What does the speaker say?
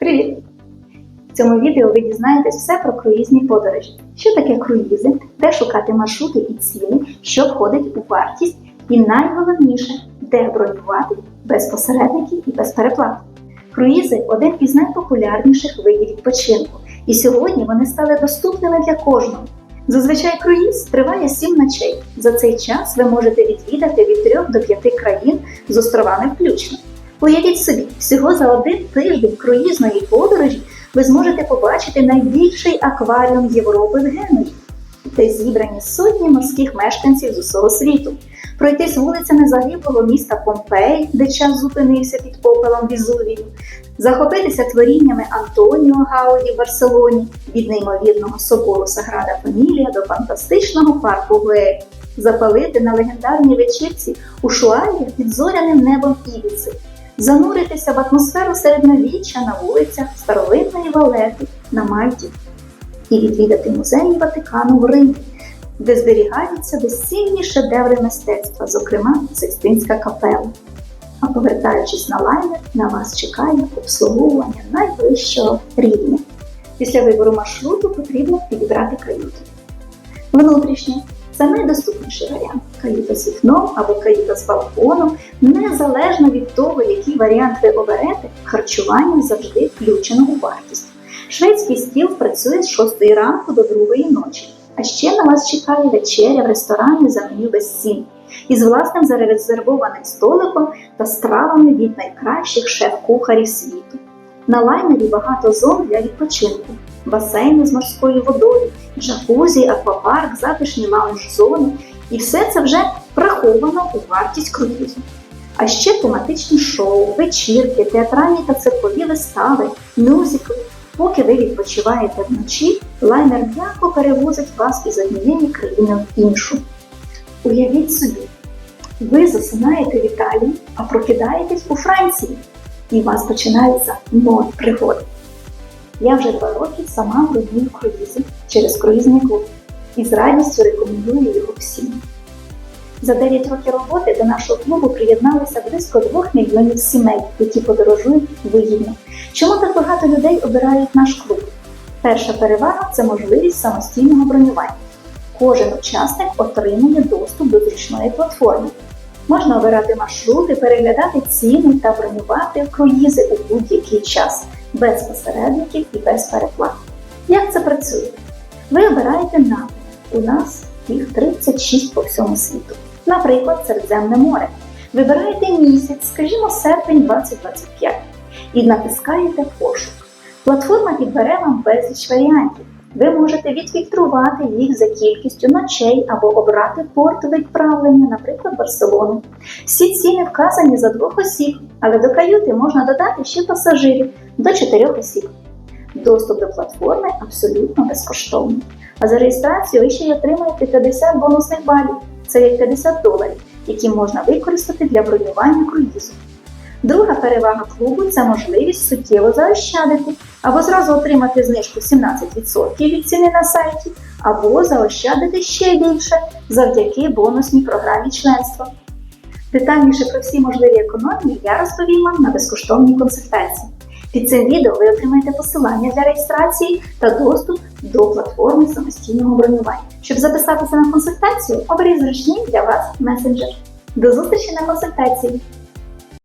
Привіт! В цьому відео ви дізнаєтесь все про круїзні подорожі. Що таке круїзи, де шукати маршрути і ціни, що входить у вартість, і найголовніше, де бронювати без посередників і без переплат. Круїзи один із найпопулярніших видів відпочинку, і сьогодні вони стали доступними для кожного. Зазвичай круїз триває 7 ночей. За цей час ви можете відвідати від 3 до 5 країн з островами включно. Уявіть собі, всього за один тиждень круїзної подорожі ви зможете побачити найбільший акваріум Європи в Генуї, де зібрані сотні морських мешканців з усього світу, пройтись вулицями загиблого міста Помпей, де час зупинився під попелом Візувію, захопитися творіннями Антоніо Гауді в Барселоні від неймовірного собору Саграда Фамілія до фантастичного парку Гуель, запалити на легендарній вечірці у Шуалі під зоряним небом Ібіци, зануритися в атмосферу середньовіччя на вулицях старовинної Валети на Мальті і відвідати музеї Ватикану в Римі, де зберігаються безцінні шедеври мистецтва, зокрема Сикстинська капела. А повертаючись на лайнер, на вас чекає обслуговування найвищого рівня. Після вибору маршруту потрібно підібрати каюту. Внутрішня це найдоступніший варіант каюта з вікном або каюта з балконом. Незалежно від того, який варіант ви оберете, харчування завжди включено у вартість. Шведський стіл працює з 6 ранку до 2 ночі. А ще на вас чекає вечеря в ресторані за меню без цін із власним зарезервованим столиком та стравами від найкращих шеф-кухарів світу. На лайнері багато зон для відпочинку, басейни з морською водою, джакузі, аквапарк, затишні лаунж-зони. І все це вже враховано у вартість круїзу. А ще тематичні шоу, вечірки, театральні та циркові вистави, мюзикли. Поки ви відпочиваєте вночі, лайнер м'яко перевозить вас із однієї країни в іншу. Уявіть собі, ви засинаєте в Італії, а прокидаєтесь у Франції, і у вас починаються нові пригоди. Я вже два роки сама бронюю круїзи через круїзний клуб і з радістю рекомендую його всім. За 9 років роботи до нашого клубу приєдналося близько 2 мільйонів сімей, які подорожують вигідно. Чому так багато людей обирають наш клуб? Перша перевага це можливість самостійного бронювання. Кожен учасник отримує доступ до зручної платформи. Можна обирати маршрути, переглядати ціни та бронювати круїзи у будь-який час, без посередників і без переплат. Як це працює? Ви обираєте напрямок. У нас їх 36 по всьому світу. Наприклад, Середземне море. Вибираєте місяць, скажімо, серпень 2025, і натискаєте пошук. Платформа підбере вам безліч варіантів. Ви можете відфільтрувати їх за кількістю ночей або обрати порт відправлення, наприклад, Барселону. Всі ціни вказані за двох осіб, але до каюти можна додати ще пасажирів до чотирьох осіб. Доступ до платформи абсолютно безкоштовний. А за реєстрацію ви ще й отримаєте 50 бонусних балів, це як 50 доларів, які можна використати для бронювання круїзу. Друга перевага клубу це можливість суттєво заощадити або зразу отримати знижку 17% від ціни на сайті, або заощадити ще більше завдяки бонусній програмі членства. Детальніше про всі можливі економії я розповім вам на безкоштовній консультації. Під цим відео ви отримаєте посилання для реєстрації та доступ до платформи самостійного бронювання. Щоб записатися на консультацію, оберіть зручний для вас месенджер. До зустрічі на консультації!